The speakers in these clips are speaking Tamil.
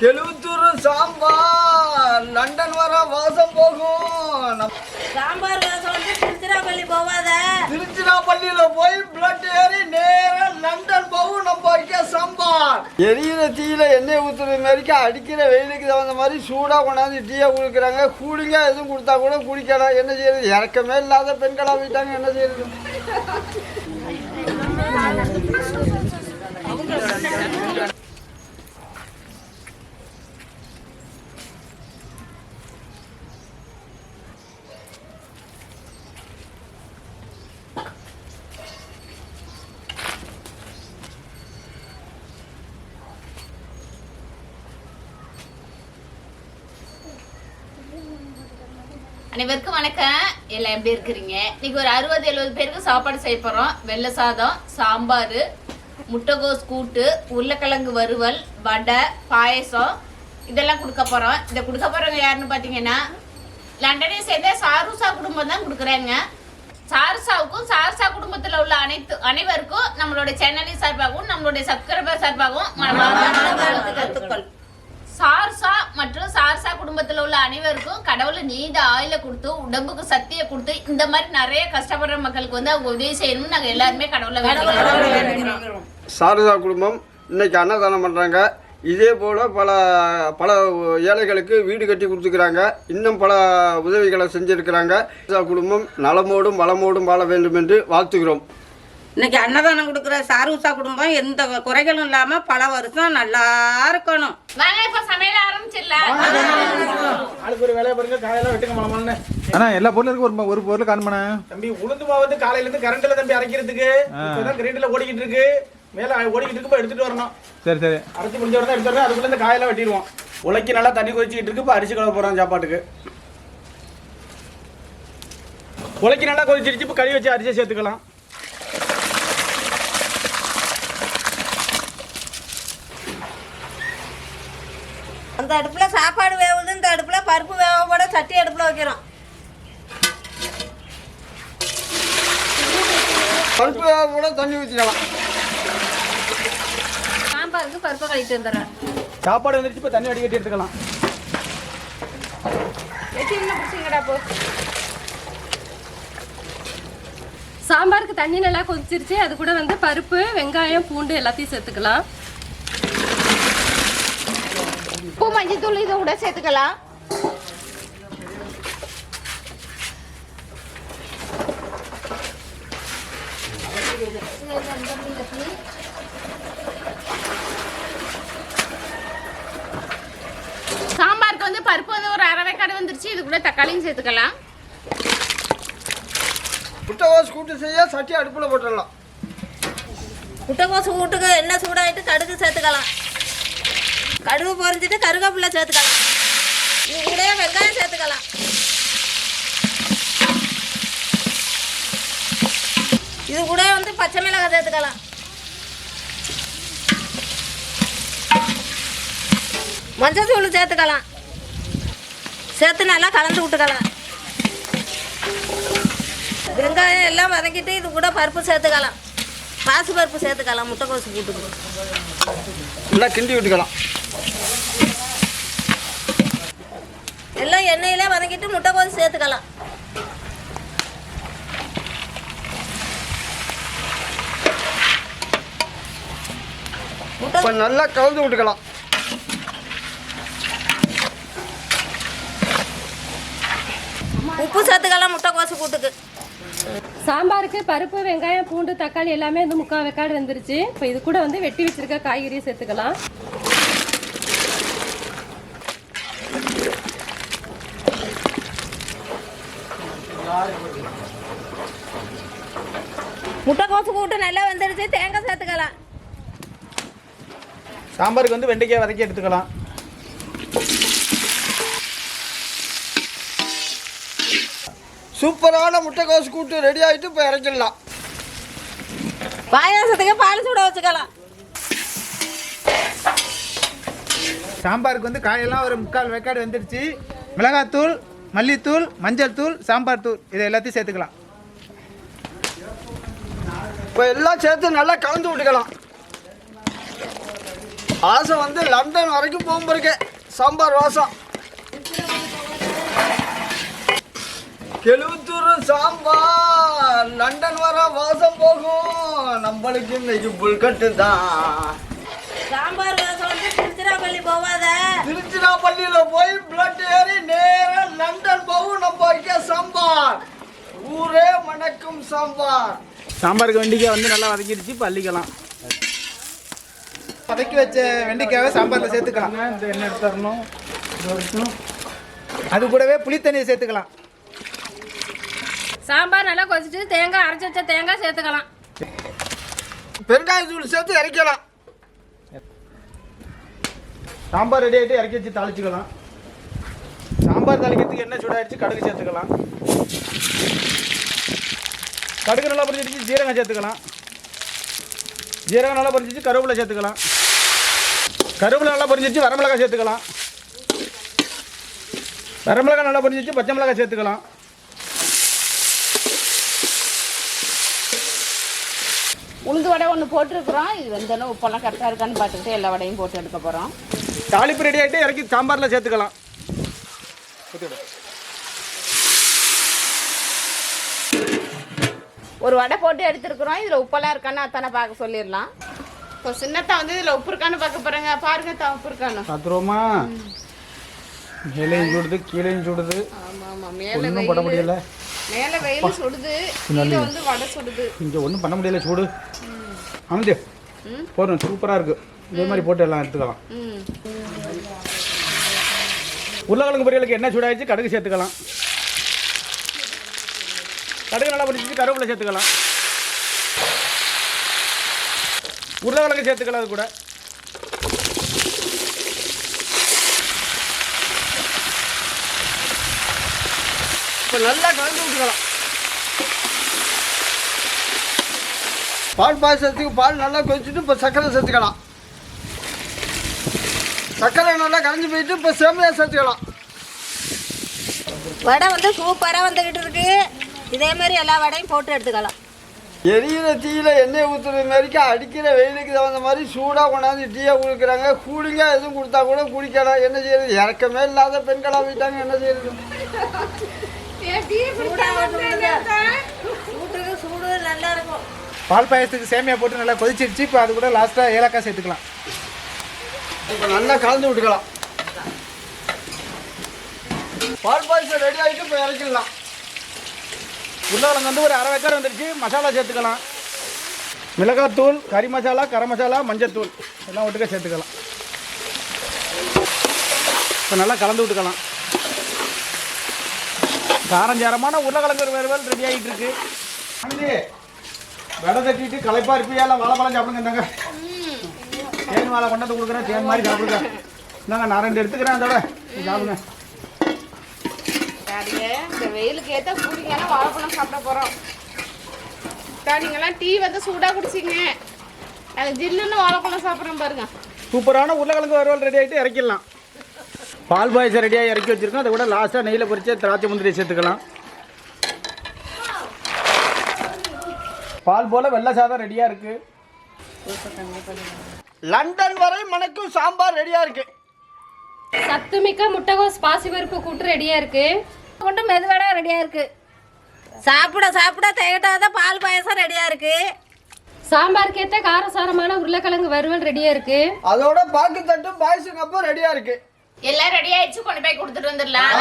கெழுத்தூர் சாம்பார். லண்டன் வர வாசம் போகும். நம்ம சாம்பார் ரசம் வந்து திருச்சிராப்பள்ளி போவாத. திருச்சிராப்பள்ளியில போய் பிளட் ஏறி நேரா லண்டன் போகும். நம்ம வைக்க சாம்பார். எரியிற தீயில எண்ணெய் ஊத்துற மாதிரிக்கு அடிக்கிற வெயிலுக்கு தகுந்த மாதிரி சூடா கொண்டாந்து டீயை கொடுக்குறாங்க. கூலிங்கா எதுவும் கொடுத்தா கூட குடிக்கலாம் என்ன செய்யறது? இறக்கமே இல்லாத பெண்களா போயிட்டாங்க என்ன செய்யறது? அனைவருக்கும் வணக்கம். எல்லாம் எப்படி இருக்கிறீங்க? இன்னைக்கு ஒரு அறுபது எழுபது பேருக்கு சாப்பாடு செய்ய போறோம். வெள்ளை சாதம் சாம்பார் முட்டைகோஸ் கூட்டு உருளைக்கிழங்கு வறுவல் வடை பாயசம். இதெல்லாம் கொடுக்க போறோம். இதை கொடுக்க போறவங்க யாருன்னு பார்த்தீங்கன்னா லண்டனை சேர்ந்த சாருசா குடும்பம் தான் கொடுக்குறாங்க. சாருசாவுக்கும் சாருசா குடும்பத்தில் உள்ள அனைத்து அனைவருக்கும் நம்மளோட சேனலின் சார்பாகவும் நம்மளுடைய சப்ஸ்கிரைபர் சார்பாகவும் சார்சா மற்றும் சார்சா குடும்பத்துல உள்ள அனைவருக்கும் கடவுளை நீண்ட ஆயில கொடுத்து உடம்புக்கு சக்தியை கொடுத்து இந்த மாதிரி நிறைய கஷ்டப்படுற மக்களுக்கு வந்து அவங்க உதவி செய்யணும்னு நாங்க எல்லாருமே கடவுளை சாரதா குடும்பம் இன்னைக்கு அன்னதானம் பண்ணுறாங்க இதே போல் பல பல ஏழைகளுக்கு வீடு கட்டி கொடுத்துக்கிறாங்க. இன்னும் பல உதவிகளை செஞ்சுருக்கிறாங்க. சாரதா குடும்பம் நலமோடும் வளமோடும் வாழ வேண்டும் என்று வாழ்த்துகிறோம். இன்னைக்கு அன்னதானம் கொடுக்குற சாருசா குடும்பம் எந்த குறைகளும் இல்லாம பல வருஷம் நல்லா இருக்கணும். வாங்க இப்ப சமையல் ஆரம்பிச்சிடலாம். ஆளுக்கு ஒரு வேலையை பாருங்க காலையில வெட்டுங்க மலமல்னு அண்ணா எல்லா பொருளும் இருக்கு ஒரு ஒரு பொருள் காணுமாண்ணா தம்பி உளுந்து மாவு வந்து காலையில இருந்து கரண்ட்ல தம்பி அரைக்கிறதுக்கு. இப்பதான் கிரைண்டர்ல ஓடிக்கிட்டு இருக்கு. மேல ஓடிக்கிட்டு இருக்கு போய் எடுத்துட்டு வரணும். சரி சரி. அரைச்சி முடிஞ்ச உடனே எடுத்து வரணும் அதுக்குள்ள இந்த காயெல்லாம் வெட்டிடுவோம். உலக்கி நல்லா தண்ணி கொதிச்சிக்கிட்டு இருக்கு இப்போ அரிசி கலவ போறோம் சாப்பாட்டுக்கு. உலக்கி நல்லா கொதிச்சிருச்சு இப்போ கழுவி வச்சு அரிசியை சேர்த்துக்கலாம். அந்த அடுப்புல சாப்பாடு வேவுது இந்த அடுப்புல பருப்பு வேக போட சட்டி அடுப்புல வைக்கிறோம். பருப்பு வேக கூட தண்ணி ஊற்றிக்கலாம் சாம்பாருக்கு பருப்பு கழிட்டு வந்துடுறேன். சாப்பாடு வந்துருச்சு இப்போ தண்ணி வடிகட்டி எடுத்துக்கலாம். சாம்பாருக்கு தண்ணி நல்லா கொதிச்சிருச்சு அது கூட வந்து பருப்பு வெங்காயம் பூண்டு எல்லாத்தையும் சேர்த்துக்கலாம். உப்பு மஞ்சள் தூள் இதை கூட சேர்த்துக்கலாம். சாம்பாருக்கு வந்து பருப்பு வந்து ஒரு அரை வேக்காடு வந்துருச்சு. இது கூட தக்காளியும் சேர்த்துக்கலாம். முட்டைவாஸ் கூட்டு செய்ய சட்டி அடுப்பில் போட்டுடலாம். முட்டைக்கோசு வீட்டுக்கு எண்ணெய் சூடாயிட்டு கடுகு சேர்த்துக்கலாம். கடுகு பொரிஞ்சிட்டு கருவேப்பிலை சேர்த்துக்கலாம். இது கூட வெங்காயம் சேர்த்துக்கலாம். இது கூட வந்து பச்சை மிளகாய் சேர்த்துக்கலாம். மஞ்சள் தூள் சேர்த்துக்கலாம். சேர்த்து நல்லா கலந்து விட்டுக்கலாம். வெங்காயம் எல்லாம் வதக்கிட்டு இது கூட பருப்பு சேர்த்துக்கலாம். பாசி பருப்பு சேர்த்துக்கலாம் முட்டைக்கோசு கூட்டுக்கு நல்லா கிண்டி விட்டுக்கலாம். எல்லாம் எண்ணெயில வதக்கிட்டு முட்டைக்கோசு சேர்த்துக்கலாம். இப்போ நல்லா கலந்து விட்டுக்கலாம். உப்பு சேர்த்துக்கலாம் முட்டைக்கோசு கூட்டுக்கு. சாம்பாருக்கு பருப்பு வெங்காயம் பூண்டு தக்காளி எல்லாமே வந்து முக்கால் வெக்காடு வந்துருச்சு. இப்போ இது கூட வந்து வெட்டி வச்சிருக்க காய்கறியை சேர்த்துக்கலாம். முட்டைக்கோசு கூட்டு நல்லா வந்துருச்சு. தேங்காய் சேர்த்துக்கலாம். சாம்பாருக்கு வந்து வெண்டைக்காய் வதக்கி எடுத்துக்கலாம். சூப்பரான முட்டைக்கோஸ் கூட்டு ரெடி ஆகிட்டு இப்போ இறக்கிடலாம் பாயாசத்துக்கு பால் சூட வச்சுக்கலாம். சாம்பாருக்கு வந்து காயெல்லாம் ஒரு முக்கால் வெக்காடு வந்துருச்சு மிளகாத்தூள் மல்லித்தூள் மஞ்சள் தூள் சாம்பார் தூள் இதை எல்லாத்தையும் சேர்த்துக்கலாம். இப்போ எல்லாம் சேர்த்து நல்லா கலந்து விட்டுக்கலாம். வாசம் வந்து லண்டன் வரைக்கும் போகும்போது சாம்பார் வாசம். கெழுவத்தூர் சாம்பார். லண்டன் வர வாசம் போகும். நம்மளுக்கு இன்னைக்கு புல்கட்டு தான். சாம்பார் வாசம் வந்து திருச்சிராப்பள்ளி போவாத. திருச்சிராப்பள்ளியில போய் பிளட் ஏறி நேரா லண்டன் போகும். நம்ம வைக்க சாம்பார். ஊரே மணக்கும் சாம்பார். சாம்பாருக்கு வெண்டிக்காய் வந்து நல்லா வதக்கிடுச்சு பள்ளிக்கலாம் வதக்கி வச்ச வெண்டைக்காவை சாம்பாரில் சேர்த்துக்கலாம். இந்த எண்ணெய் தரணும்? அது கூடவே புளி தண்ணியை சேர்த்துக்கலாம். சாம்பார் நல்லா கொதிச்சு தேங்காய் அரைச்சி வச்ச தேங்காய் சேர்த்துக்கலாம். பெருங்காயத்தூள் சேர்த்து இறக்கலாம் சாம்பார் ரெடி ஆகிட்டு இறக்கி வச்சு தாளிச்சுக்கலாம். சாம்பார் தாளிக்கிறதுக்கு என்ன சூடாயிடுச்சு கடுகு சேர்த்துக்கலாம். கடுகு நல்லா பொரிச்சிடுச்சு ஜீரகம் சேர்த்துக்கலாம். ஜீரகம் நல்லா பொரிச்சிச்சு கருவேப்பிலை சேர்த்துக்கலாம். கருவேப்பிலை நல்லா பொரிச்சிச்சு வரமிளகாய் சேர்த்துக்கலாம். வரமிளகாய் நல்லா பொரிச்சிச்சு பச்சை மிளகாய் சேர்த்துக்கலாம். உளுந்து வடை ஒன்று போட்டிருக்கிறோம். இது வெந்தனும் உப்பெல்லாம் கரெக்டாக இருக்கான்னு பார்த்துக்கிட்டு எல்லா வடையும் போட்டு எடுக்க போகிறோம் தாளிப்பு ரெடி ஆகிட்டு இறக்கி சாம்பாரில் சேர்த்துக்கலாம். ஒரு வடை போட்டு எடுத்துருக்குறோம். இதில் உப்பெல்லாம் இருக்கான்னு அத்தானை பார்க்க சொல்லிடலாம். இப்போ சின்னத்தா வந்து இதில் உப்பு இருக்கான்னு பார்க்க போகிறேங்க பாருங்க தான் உப்பு இருக்கான்னு. பார்த்துருவோமா மேலேயும் சுடுது கீழேயும் சுடுது. ஆமாம் ஆமாம். மேலே பண்ண முடியல. மேலே வெயில் சுடுது கீழே வந்து வடை சுடுது. இங்கே ஒன்றும் பண்ண முடியல சூடு. ஆமாம் போதும் சூப்பராக இருக்குது இதே மாதிரி போட்டு எல்லாம் எடுத்துக்கலாம். உருளைக்கிழங்கு பொரியலுக்கு என்ன சூடாயிடுச்சு? கடுகு சேர்த்துக்கலாம். கடுகு நல்லா பிடிச்சி கருவேப்பிலை சேர்த்துக்கலாம். உருளைக்கிழங்கு சேர்த்துக்கலாம் அது கூட. இப்போ நல்லா கலந்து விட்டுக்கலாம் பால் பாயசத்துக்கு பால் நல்லா கொதிச்சுட்டு இப்போ சர்க்கரை சேர்த்துக்கலாம். சர்க்கரை நல்லா கரைஞ்சி போயிட்டு இப்போ சேமியா சேர்த்துக்கலாம். வடை வந்து சூப்பராக வந்துக்கிட்டு இருக்கு. இதே மாதிரி எல்லா வடையும் போட்டு எடுத்துக்கலாம். எரியிற தீயில எண்ணெய் ஊற்றுற மாதிரிக்கு அடிக்கிற வெயிலுக்கு தகுந்த மாதிரி சூடாக கொண்டாந்து டீயை கொடுக்குறாங்க. கூலிங்க எதுவும் கொடுத்தா கூட குடிக்கலாம் என்ன செய்யறது? இறக்கமே இல்லாத பெண்களாக போயிட்டாங்க. என்ன செய்யறது? பால் பாயசத்துக்கு சேமியா போட்டு நல்லா கொதிச்சிடுச்சு இப்போ அது கூட லாஸ்ட்டாக ஏலக்காய் சேர்த்துக்கலாம். இப்போ நல்லா கலந்து விட்டுக்கலாம். பால் பாயசம் ரெடி ஆகிட்டு இப்போ இறக்கிடலாம். உருளைக்கிழங்கு வந்து ஒரு அரை வெக்காரம் வந்துருச்சு மசாலா சேர்த்துக்கலாம். மிளகாத்தூள் கறி மசாலா கரம் மசாலா மஞ்சத்தூள். எல்லாம் ஒட்டுக்க சேர்த்துக்கலாம். இப்போ நல்லா கலந்து விட்டுக்கலாம். காரஞ்சாரமான உருளைக்கிழங்கு வறுவல் ரெடி ஆகிட்டு இருக்கு. வடை தட்டிட்டு களைப்பா இருப்பியால வாழைப்பழம் சாப்பிடுங்க இந்தாங்க. தேன் வாழை கொண்டாந்து கொடுக்குறேன் தேன் மாதிரி சாப்பிடுங்க. இந்தாங்க நான் ரெண்டு எடுத்துக்கிறேன் அதோட சாப்பிடுங்க. சரிங்க இந்த வெயிலுக்கு ஏற்ற கூலிங்கான வாழைப்பழம் சாப்பிட போகிறோம் நீங்களாம் டீ வந்து சூடாக குடிச்சிங்க. அது ஜில்லுன்னு வாழைப்பழம் சாப்பிட்றோம் பாருங்க. சூப்பரான உருளைக்கிழங்கு வறுவல் ரெடி ஆகிட்டு இறக்கிடலாம். பால் பாயசம் ரெடியாக இறக்கி வச்சிருக்கோம். அதை கூட லாஸ்ட்டாக நெய்யில் பொரிச்சு திராட்சை முந்திரி சேர்த்துக்கலாம். பால் போல வெள்ளை சாதம் ரெடியாக இருக்கு. லண்டன் வரை மணக்கும் சாம்பார் ரெடியாக இருக்கு. சத்துமிக்க முட்டைகோஸ் பாசிப்பருப்பு கூட்டு ரெடியா இருக்கு. கொண்டு மெதுவடை ரெடியாக இருக்கு. சாப்பிட சாப்பிட திகட்டாத பால் பாயசம் ரெடியாக இருக்கு. சாம்பாருக்கு ஏற்ற காரசாரமான உருளைக்கிழங்கு வறுவல் ரெடியா இருக்கு. அதோட பாக்கு தட்டும் பாயசம் கப்பும் ரெடியாக இருக்கு. எல்லாம் ரெடி ஆயிடுச்சு கொண்டு போய் கொடுத்துட்டு வந்துடலாம்.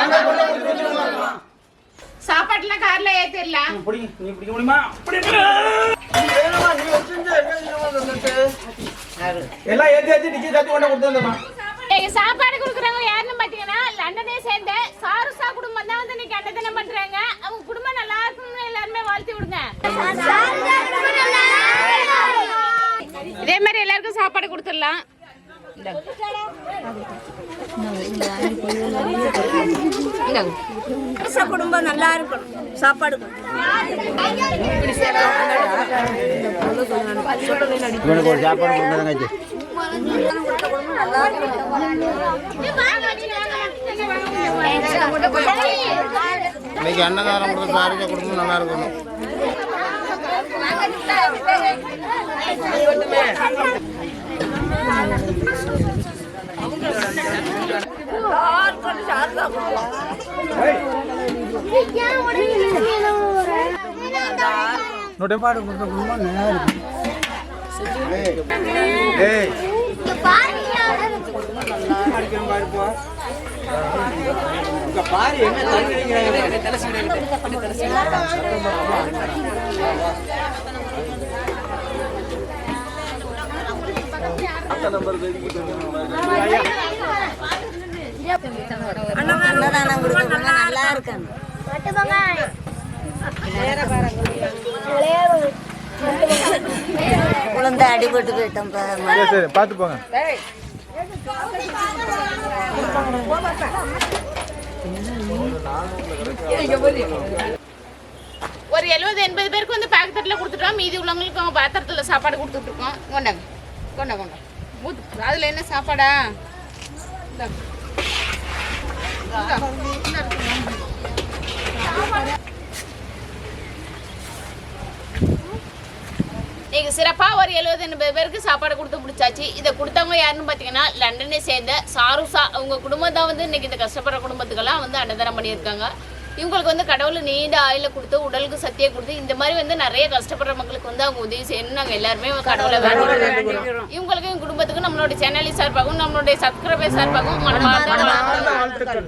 சாப்பாட்டுலாம் கார்ல ஏத்திடலாம். எல்லாம் ஏற்றி ஏற்றி டிக்கி சாத்தி கொண்டு கொடுத்து வந்துடலாம். சாப்பாடு கொடுக்குறவங்க யாருன்னு பாத்தீங்கன்னா லண்டனே சேர்ந்த சாருசா குடும்பம் தான் வந்து இன்னைக்கு அன்னதானம் பண்றாங்க. அவங்க குடும்பம் நல்லா இருக்கணும்னு எல்லாருமே வாழ்த்தி விடுங்க. இதே மாதிரி எல்லாருக்கும் சாப்பாடு கொடுத்துடலாம். குடும்பம் நல்லா இருக்கணும். சாப்பாடு இவனுக்கு ஒரு சாப்பாடு கொடுத்தாங்க இன்னைக்கு அன்னதானம் கொடுத்த சாரிக்க குடும்பம் நல்லா இருக்கணும். Thank you. நோட்டே பாடு கொடுத்த குடும்பம் நல்லா இருக்கு ஏய் அடிக்கிறேன் பாருப்பா இங்க பாரு குழந்தை அடிபட்டு போயிட்டோம் பார்த்து போங்க ஒரு எழுபது எண்பது பேருக்கு வந்து பாக்கெட்டில் கொடுத்துட்டோம். மீதி உள்ளவங்களுக்கு அவங்க பாத்திரத்தில் சாப்பாடு கொடுத்துட்டு இருக்கோம். கொண்டாங்க. கொண்டா கொண்டா ஊத்து அதில் என்ன சாப்பாடா? இந்தாங்க. இந்தா. நீங்க சிறப்பா ஒரு எழுபது எண்பது பேருக்கு சாப்பாடு கொடுத்து முடிச்சாச்சு இதை கொடுத்தவங்க யாருன்னு பார்த்தீங்கன்னா லண்டனை சேர்ந்த சாருசா அவங்க குடும்பம் தான் வந்து இன்னைக்கு இந்த கஷ்டப்படுற குடும்பத்துக்கெல்லாம் வந்து அன்னதானம் பண்ணியிருக்காங்க இவங்களுக்கு வந்து கடவுள் நீண்ட ஆயில கொடுத்து உடலுக்கு சத்தியை கொடுத்து இந்த மாதிரி வந்து நிறைய கஷ்டப்படுற மக்களுக்கு வந்து அவங்க உதவி செய்யணும் நாங்கள் எல்லாருமே கடவுளை வேண்டிக்கிறோம் இவங்களுக்கு எங்க குடும்பத்துக்கு நம்மளோட சேனலி சார்பாகவும் நம்மளுடைய சப்ஸ்கிரைபர் சார்பாகவும் மனமார்ந்த வாழ்த்துக்கள்.